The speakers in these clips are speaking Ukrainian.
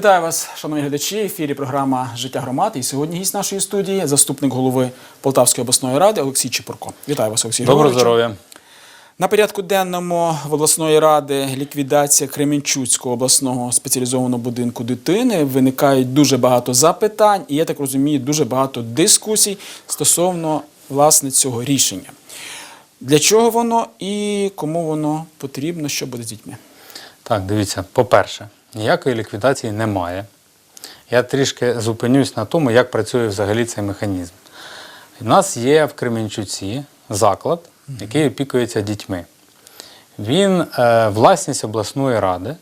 Вітаю вас, шановні глядачі. В ефірі програма Життя громад. І сьогодні гість нашої студії, заступник голови Полтавської обласної ради Олексій Чепурко. Вітаю вас, Олексій Доброго здоров'я. На порядку денному в обласної ради ліквідація Кременчуцького обласного спеціалізованого будинку дитини. Виникають дуже багато запитань, і я так розумію, дуже багато дискусій стосовно власне цього рішення. Для чого воно і кому воно потрібно, що буде з дітьми? Так, дивіться, по-перше, ніякої ліквідації немає. Я трішки зупинюсь на тому, як працює взагалі цей механізм. У нас є в Кременчуці заклад, який опікується дітьми. Він е, власність обласної ради,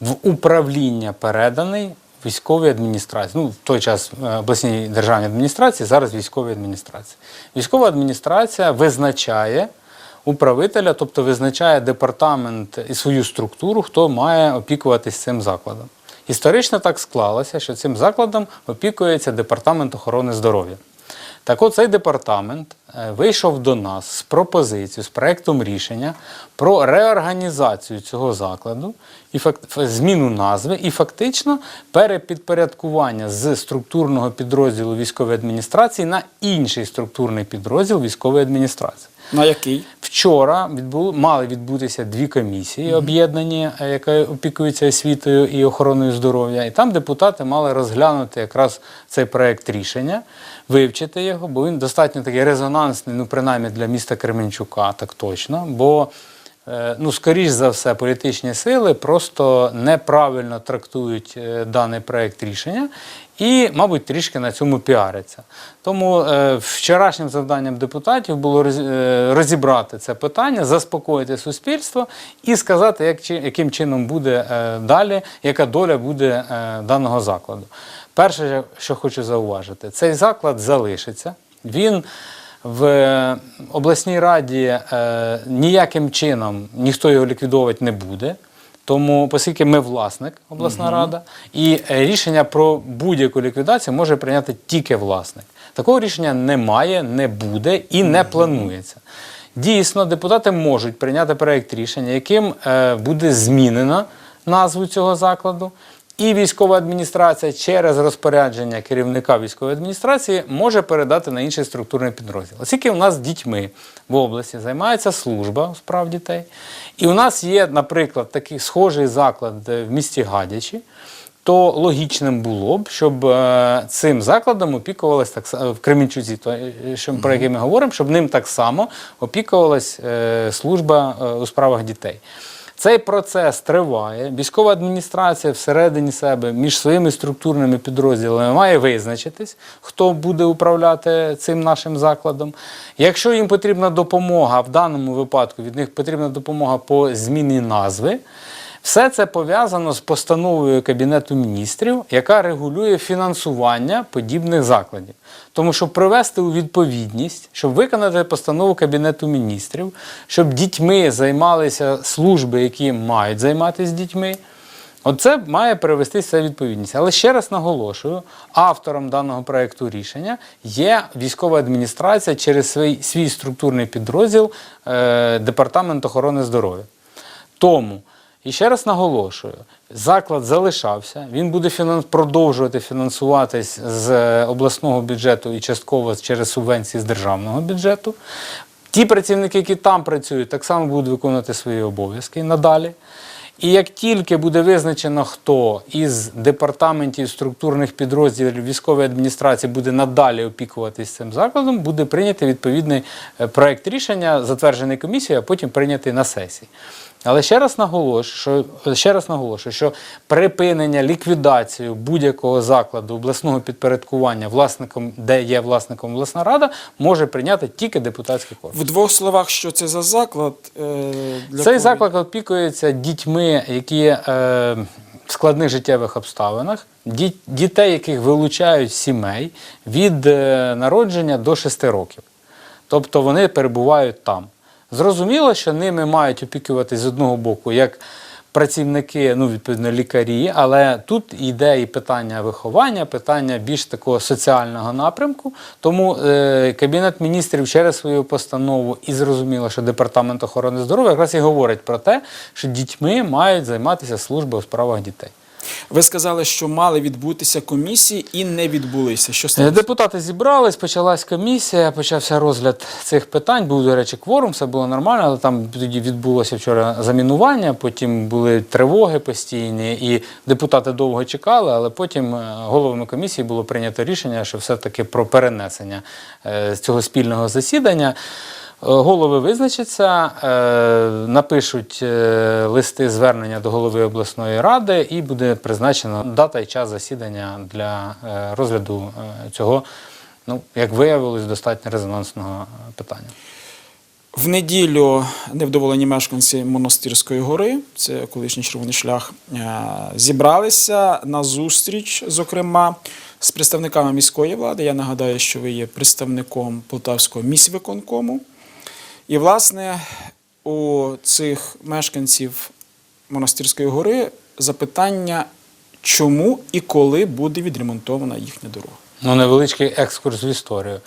в управління переданий військовій адміністрації. Ну, в той час е, обласній державній адміністрації, зараз військовій адміністрації. Військова адміністрація визначає управителя, тобто визначає департамент і свою структуру, хто має опікуватись цим закладом. Історично так склалося, що цим закладом опікується департамент охорони здоров'я. Так от цей департамент вийшов до нас з пропозицією, з проектом рішення про реорганізацію цього закладу і зміну назви і фактично перепідпорядкування з структурного підрозділу військової адміністрації на інший структурний підрозділ військової адміністрації. На який? Вчора відбули, мали відбутися дві комісії об'єднані, е, які опікуються освітою і охороною здоров'я. І там депутати мали розглянути якраз цей проект рішення, вивчити його, бо він достатньо такий резонансний, ну принаймні для міста Кременчука, так точно. Бо Е, Ну, скоріш за все, політичні сили просто неправильно трактують е, даний проект рішення і, мабуть, трішки на цьому піаряться. Тому е, вчорашнім завданням депутатів було розібрати це питання, заспокоїти суспільство і сказати, як, яким чином буде далі, яка доля буде даного закладу. Перше, що хочу зауважити, цей заклад залишиться. Він в обласній раді е, ніяким чином ніхто його ліквідовувати не буде. Тому, оскільки ми власник, обласна рада, і е, рішення про будь-яку ліквідацію може прийняти тільки власник. Такого рішення немає, не буде і не планується. Дійсно, депутати можуть прийняти проєкт рішення, яким е, буде змінено назву цього закладу. І військова адміністрація через розпорядження керівника військової адміністрації може передати на інший структурний підрозділ. Оскільки у нас з дітьми в області займається служба справ дітей, і у нас є, наприклад, такий схожий заклад в місті Гадячі, то логічним було б, щоб е, цим закладом опікувалась так само в Кременчуці, то, е, що, про який ми говоримо, щоб ним так само опікувалась е, служба у справах дітей. Цей процес триває. Військова адміністрація всередині себе між своїми структурними підрозділами має визначитись, хто буде управляти цим нашим закладом. Якщо їм потрібна допомога, в даному випадку від них потрібна допомога по зміні назви. Все це пов'язано з постановою Кабінету міністрів, яка регулює фінансування подібних закладів. Тому щоб привести у відповідність, щоб виконати постанову Кабінету міністрів, щоб дітьми займалися служби, які мають займатися дітьми. Оце має привестися відповідність. Але ще раз наголошую: автором даного проекту рішення є військова адміністрація через свій, свій структурний підрозділ е, Департамент охорони здоров'я. Тому, і ще раз наголошую, заклад залишався, він буде фінанс... продовжувати фінансуватись з е, обласного бюджету і частково через субвенції з державного бюджету. Ті працівники, які там працюють, так само будуть виконувати свої обов'язки надалі. І як тільки буде визначено, хто із департаментів структурних підрозділів військової адміністрації буде надалі опікуватись цим закладом, буде прийнятий відповідний е, проект рішення, затверджений комісією, а потім прийнятий на сесії. Але ще раз наголошую, що ще раз наголошую, що припинення ліквідацію будь-якого закладу обласного підпорядкування власником, де є власником обласна рада, може прийняти тільки депутатський корпус. В двох словах, що це за заклад? Е, для Цей заклад опікується дітьми, які е, в складних життєвих обставинах, дітей, яких вилучають сімей від е, народження до 6 років. Тобто вони перебувають там. Зрозуміло, що ними мають опікуватись з одного боку як працівники, ну, відповідно, лікарі, але тут йде і питання виховання, питання більш такого соціального напрямку. Тому е, Кабінет міністрів через свою постанову і зрозуміло, що Департамент охорони здоров'я якраз і говорить про те, що дітьми мають займатися служби у справах дітей. Ви сказали, що мали відбутися комісії і не відбулися. Що сталося? Депутати зібрались, почалась комісія, почався розгляд цих питань. Був, до речі, кворум, все було нормально, але там тоді відбулося вчора замінування, потім були тривоги постійні, і депутати довго чекали, але потім е, головами комісії було прийнято рішення, що все-таки про перенесення е, цього спільного засідання. Е, Голови визначаться, е, напишуть е, листи звернення до голови обласної ради, і буде призначена дата і час засідання для розгляду цього, ну як виявилось, достатньо резонансного питання. В неділю невдоволені мешканці Монастирської гори, це колишній червоний шлях, зібралися на зустріч, зокрема, з представниками міської влади. Я нагадаю, що ви є представником Полтавського міськвиконкому. І, власне, у цих мешканців Монастирської гори запитання, чому і коли буде відремонтована їхня дорога. Ну, невеличкий екскурс в історію.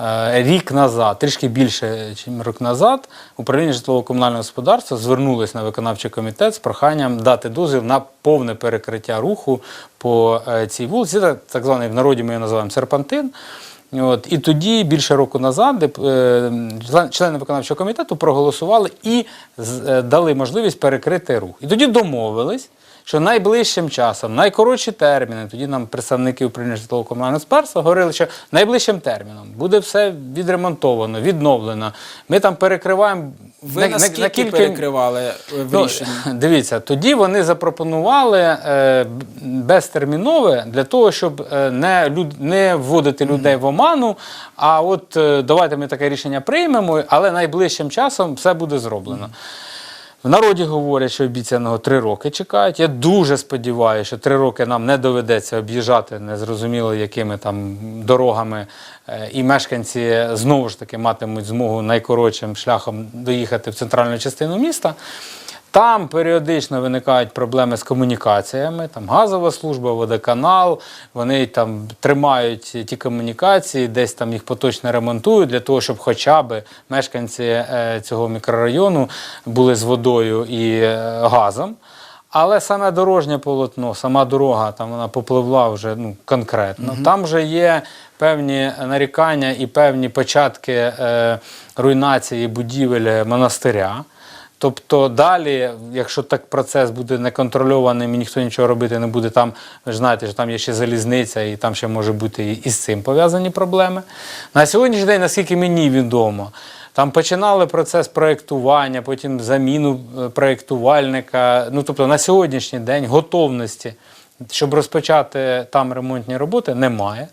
Е, Рік назад, трішки більше, ніж рік назад, управління житлово-комунального господарства звернулось на виконавчий комітет з проханням дати дозвіл на повне перекриття руху по е, цій вулиці. Це так званий в народі ми його називаємо серпантин. От, і тоді, більше року назад, е, члени виконавчого комітету проголосували і е, дали можливість перекрити рух. І тоді домовились, що найближчим часом, найкоротші терміни, тоді нам представники управління житлово-комунального господарства говорили, що найближчим терміном буде все відремонтовано, відновлено. Ми там перекриваємо Ви наскільки перекривали е, в Ну. Дивіться, тоді вони запропонували е, безтермінове для того, щоб е, не, люд, не вводити людей в оману. А от е, давайте ми таке рішення приймемо, але найближчим часом все буде зроблено. В народі говорять, що обіцяного три роки чекають. Я дуже сподіваюся, що три роки нам не доведеться об'їжджати незрозуміло якими там дорогами, е, і мешканці знову ж таки матимуть змогу найкоротшим шляхом доїхати в центральну частину міста. Там періодично виникають проблеми з комунікаціями, там газова служба, водоканал, вони там тримають ті комунікації, десь там їх поточно ремонтують для того, щоб хоча б мешканці е, цього мікрорайону були з водою і е, газом. Але саме дорожнє полотно, сама дорога, там вона попливла вже ну, конкретно. Там вже є певні нарікання і певні початки е, руйнації будівель монастиря. Тобто далі, якщо так процес буде неконтрольованим і ніхто нічого робити не буде, там ви ж знаєте, що там є ще залізниця, і там ще може бути і, з цим пов'язані проблеми. На сьогоднішній день, наскільки мені відомо, там починали процес проєктування, потім заміну е, проєктувальника. Ну тобто на сьогоднішній день готовності, щоб розпочати там ремонтні роботи, немає.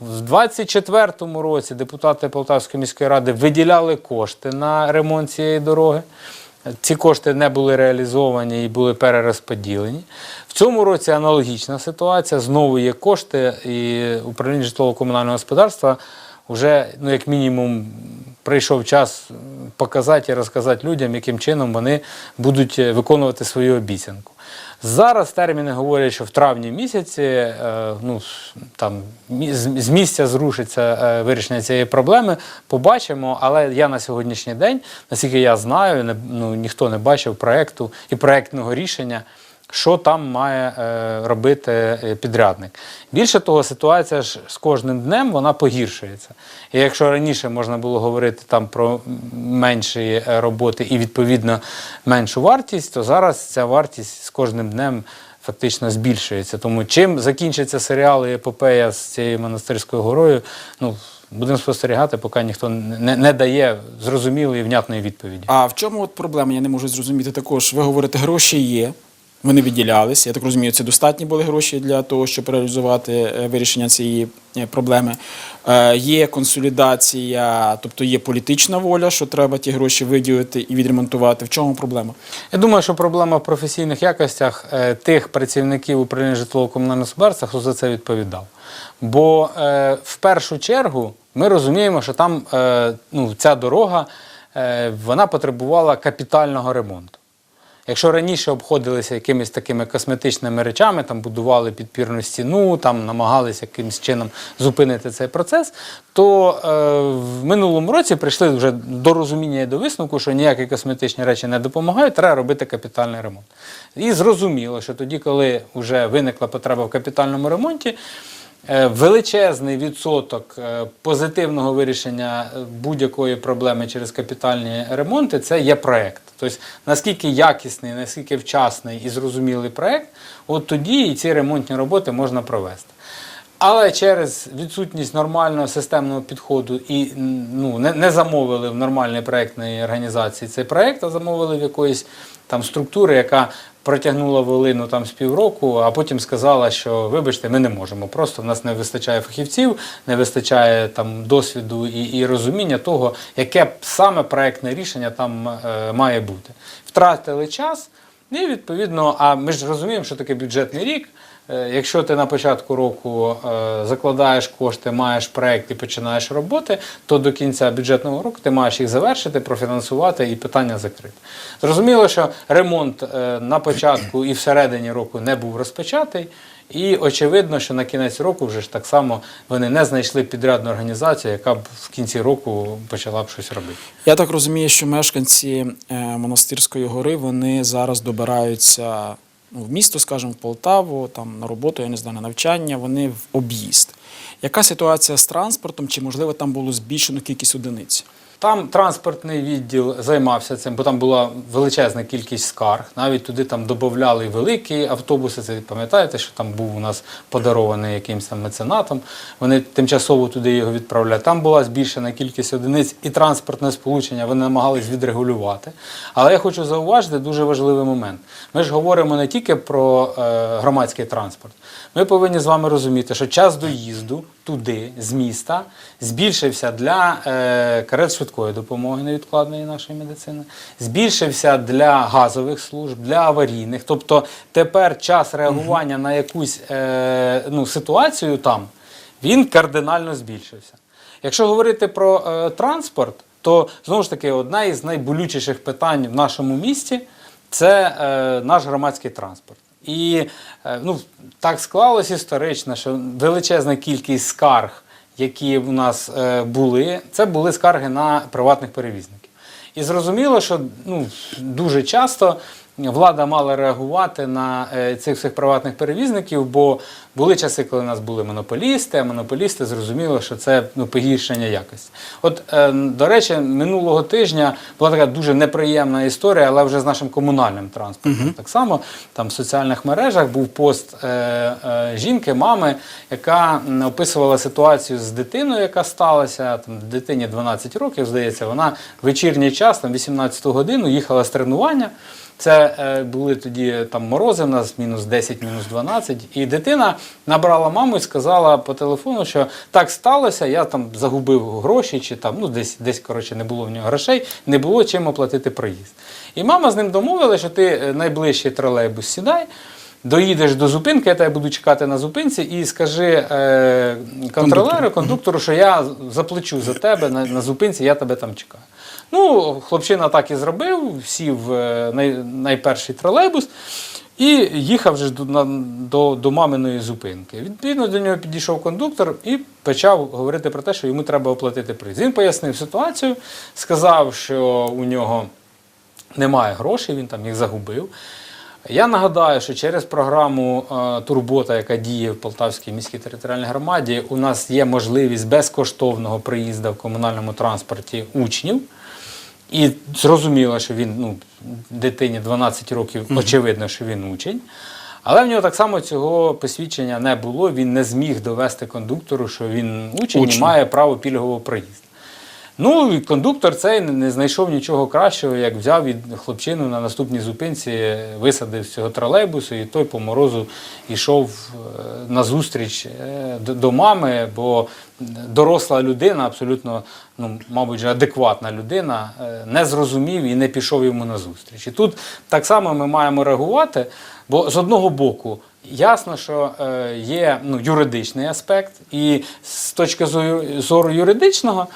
В 24-му році депутати Полтавської міської ради виділяли кошти на ремонт цієї дороги. Ці кошти не були реалізовані і були перерозподілені. В цьому році аналогічна ситуація. Знову є кошти, і управління житлово-комунального господарства вже, ну, як мінімум, прийшов час показати і розказати людям, яким чином вони будуть е, виконувати свою обіцянку. Зараз терміни говорять, що в травні місяці е, ну, там, з місця зрушиться е, вирішення цієї проблеми. Побачимо, але я на сьогоднішній день, наскільки я знаю, не, ну, ніхто не бачив проекту і проектного рішення. Що там має е, робити е, підрядник? Більше того, ситуація ж з кожним днем вона погіршується. І якщо раніше можна було говорити там про менші е, роботи і відповідно меншу вартість, то зараз ця вартість з кожним днем фактично збільшується. Тому чим закінчиться серіал і епопея з цією монастирською горою, ну будемо спостерігати, поки ніхто не, не дає зрозумілої і внятної відповіді. А в чому от проблема? Я не можу зрозуміти також. Ви говорите, гроші є. Вони виділялися. Я так розумію, це достатні були гроші для того, щоб реалізувати е, вирішення цієї е, проблеми. Е, Є консолідація, тобто є політична воля, що треба ті гроші виділити і відремонтувати. В чому проблема? Я думаю, що проблема в професійних якостях тих працівників управління житлово-комунального господарства, хто за це відповідав. Бо в першу чергу ми розуміємо, що там ну, ця дорога вона потребувала капітального ремонту. Якщо раніше обходилися якимись такими косметичними речами, там будували підпірну стіну, там намагалися якимось чином зупинити цей процес, то е, в минулому році прийшли вже до розуміння і до висновку, що ніякі косметичні речі не допомагають, треба робити капітальний ремонт. І зрозуміло, що тоді, коли вже виникла потреба в капітальному ремонті, Величезний відсоток е, позитивного вирішення е, будь-якої проблеми через капітальні ремонти це є проект. Тобто, наскільки якісний, наскільки вчасний і зрозумілий проект, от тоді і ці ремонтні роботи можна провести. Але через відсутність нормального системного підходу і ну, не, не замовили в нормальної проєктної організації цей проєкт, а замовили в якоїсь там структури, яка протягнула волину там з півроку, а потім сказала, що вибачте, ми не можемо. Просто в нас не вистачає фахівців, не вистачає там досвіду і, і розуміння того, яке саме проєктне рішення там е, має бути. Втратили час. І відповідно, а ми ж розуміємо, що таке бюджетний рік. Е, Якщо ти на початку року е, закладаєш кошти, маєш проект і починаєш роботи, то до кінця бюджетного року ти маєш їх завершити, профінансувати і питання закрити. Зрозуміло, що ремонт е, на початку і всередині року не був розпочатий. І очевидно, що на кінець року вже ж так само вони не знайшли підрядну організацію, яка б в кінці року почала б щось робити. Я так розумію, що мешканці монастирської гори вони зараз добираються в місто, скажімо, в Полтаву, там на роботу, я не знаю, на навчання, вони в об'їзд. Яка ситуація з транспортом? Чи можливо там було збільшено кількість одиниць? Там транспортний відділ займався цим, бо там була величезна кількість скарг. Навіть туди там додавали великі автобуси. Це пам'ятаєте, що там був у нас подарований якимось там меценатом. Вони тимчасово туди його відправляли. Там була збільшена кількість одиниць і транспортне сполучення. Вони намагались відрегулювати. Але я хочу зауважити дуже важливий момент. Ми ж говоримо не тільки про е, громадський транспорт. Ми повинні з вами розуміти, що час доїзду туди, з міста, збільшився для е, карет швидкої допомоги невідкладної нашої медицини, збільшився для газових служб, для аварійних. Тобто тепер час реагування на якусь е, ну, ситуацію там, він кардинально збільшився. Якщо говорити про е, транспорт, то знову ж таки одна із найболючіших питань в нашому місті це е, наш громадський транспорт. І ну, так склалось історично, що величезна кількість скарг, які в нас е, були, це були скарги на приватних перевізників. І зрозуміло, що ну, дуже часто влада мала реагувати на е, цих всіх приватних перевізників, бо були часи, коли у нас були монополісти, а монополісти зрозуміло, що це ну, погіршення якості. От, е, до речі, минулого тижня була така дуже неприємна історія, але вже з нашим комунальним транспортом. Так само там в соціальних мережах був пост е, е, жінки, мами, яка описувала ситуацію з дитиною, яка сталася. Там, дитині 12 років, здається, вона в вечірній час, там 18 годину, їхала з тренування. Це е, були тоді там морози, в нас мінус 10, мінус 12. І дитина набрала маму і сказала по телефону, що так сталося, я там загубив гроші, чи там ну десь десь коротше не було в нього грошей, не було чим оплатити проїзд. І мама з ним домовила, що ти е, найближчий тролейбус сідай. Доїдеш до зупинки, я тебе буду чекати на зупинці, і скажи е, контролеру, кондуктору, що я заплачу за тебе на, на зупинці, я тебе там чекаю. Ну, хлопчина так і зробив, сів е, най, найперший тролейбус і їхав вже до, на, до, до маминої зупинки. Відповідно, до нього підійшов кондуктор і почав говорити про те, що йому треба оплатити приз. Він пояснив ситуацію, сказав, що у нього немає грошей, він там їх загубив. Я нагадаю, що через програму е, Турбота, яка діє в Полтавській міській територіальній громаді, у нас є можливість безкоштовного приїзду в комунальному транспорті учнів. І зрозуміло, що він ну, дитині 12 років, очевидно, що він учень. Але в нього так само цього посвідчення не було. Він не зміг довести кондуктору, що він учень, Учень. і має право пільгового проїзду. Ну, і кондуктор цей не- знайшов нічого кращого, як взяв від хлопчину на наступній зупинці, висадив з цього тролейбусу, і той по морозу йшов е, на зустріч е, до- мами, бо доросла людина, абсолютно, ну, мабуть, адекватна людина, е, не зрозумів і не пішов йому на зустріч. І тут так само ми маємо реагувати, бо з одного боку. Ясно, що є ну, юридичний аспект, і з точки зору, зору юридичного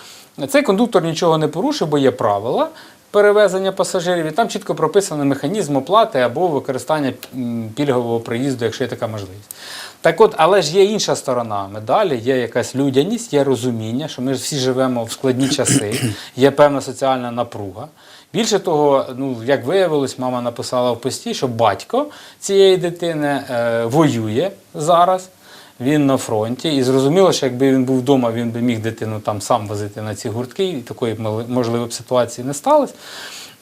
цей кондуктор нічого не порушив, бо є правила. перевезення пасажирів, і там чітко прописаний механізм оплати або використання пільгового проїзду, якщо є така можливість. Так от, але ж є інша сторона медалі, є якась людяність, є розуміння, що ми всі живемо в складні часи, є певна соціальна напруга. Більше того, ну як виявилось, мама написала в пості, що батько цієї дитини е, воює зараз. Він на фронті, і зрозуміло, що якби він був вдома, він би міг дитину там сам возити на ці гуртки, і такої можливо б ситуації не сталося.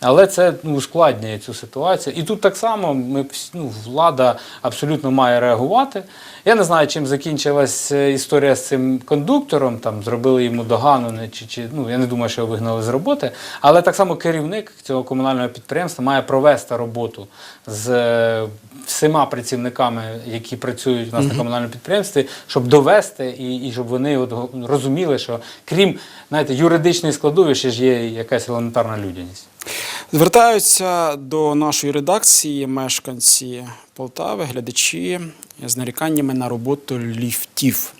Але це ну, ускладнює цю ситуацію. І тут так само ми, ну, влада абсолютно має реагувати. Я не знаю, чим закінчилась е, історія з цим кондуктором. Там зробили йому догану, не- чи, чи ну я не думаю, що його вигнали з роботи. Але так само керівник цього комунального підприємства має провести роботу з е, всіма працівниками, які працюють у нас на комунальному підприємстві, щоб довести і, і щоб вони от розуміли, що крім знаєте, юридичної складової ще ж є якась елементарна людяність. Звертаються до нашої редакції мешканці Полтави, глядачі з наріканнями на роботу ліфтів.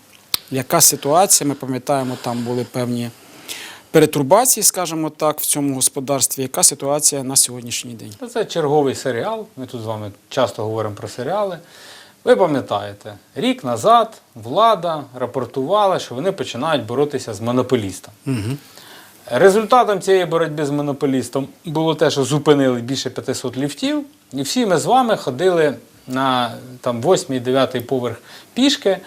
Яка ситуація? Ми пам'ятаємо, там були певні перетурбації, скажімо так, в цьому господарстві. Яка ситуація на сьогоднішній день? Це черговий серіал. Ми тут з вами часто говоримо про серіали. Ви пам'ятаєте, рік назад влада рапортувала, що вони починають боротися з монополістом. Результатом цієї боротьби з монополістом було те, що зупинили більше 500 ліфтів, і всі ми з вами ходили на там, 8-9 поверх пішки.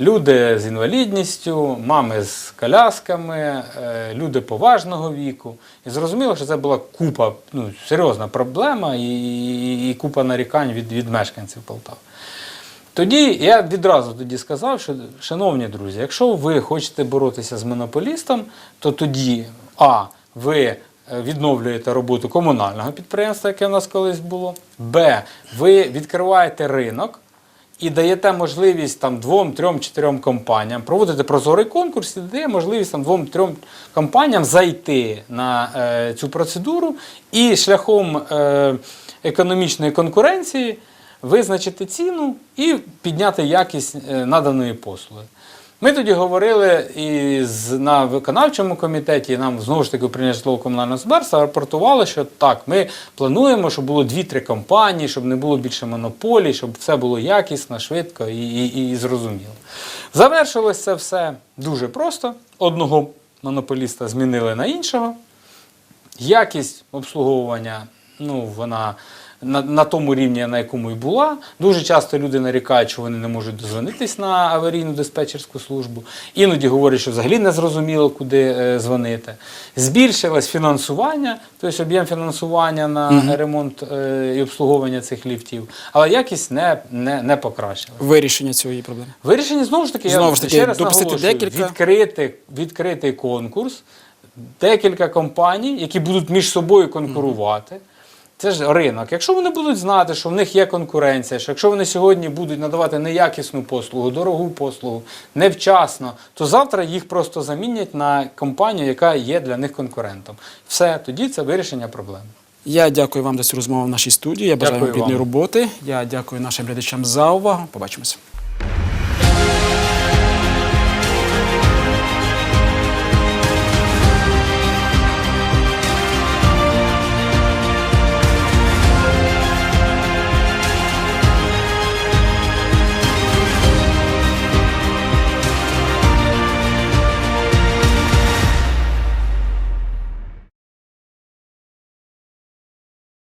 Люди з інвалідністю, мами з колясками, е, люди поважного віку. І зрозуміло, що це була купа, ну, серйозна проблема і, і, і купа нарікань від, від мешканців Полтави. Тоді я відразу тоді сказав, що, шановні друзі, якщо ви хочете боротися з монополістом, то тоді А. Ви е, відновлюєте роботу комунального підприємства, яке в нас колись було. Б. Ви відкриваєте ринок і даєте можливість там двом, трьом, чотирьом компаніям проводити прозорий конкурс і дає можливість там двом, трьом компаніям зайти на е, цю процедуру і шляхом е, економічної конкуренції визначити ціну і підняти якість е, наданої послуги. Ми тоді говорили і на виконавчому комітеті, і нам знову ж таки управління житлово-комунального господарства рапортували, що так, ми плануємо, щоб було 2-3 компанії, щоб не було більше монополій, щоб все було якісно, швидко і, і, і зрозуміло. Завершилось це все дуже просто. Одного монополіста змінили на іншого. Якість обслуговування, ну, вона на, на тому рівні, на якому і була. Дуже часто люди нарікають, що вони не можуть дозвонитись на аварійну диспетчерську службу. Іноді говорять, що взагалі не зрозуміло, куди е, дзвонити. Збільшилось фінансування, тобто об'єм фінансування на ремонт е, і обслуговування цих ліфтів, але якість не, не, не покращилась. Вирішення цієї проблеми. Вирішення знову ж таки, Знову я ж таки, ще раз наголошую, декілька. відкрити, відкритий конкурс, декілька компаній, які будуть між собою конкурувати. Це ж ринок. Якщо вони будуть знати, що в них є конкуренція, що якщо вони сьогодні будуть надавати неякісну послугу, дорогу послугу, невчасно, то завтра їх просто замінять на компанію, яка є для них конкурентом. Все, тоді це вирішення проблеми. Я дякую вам за цю розмову в нашій студії. Я бажаю вам плідної роботи. Я дякую нашим глядачам за увагу. Побачимося.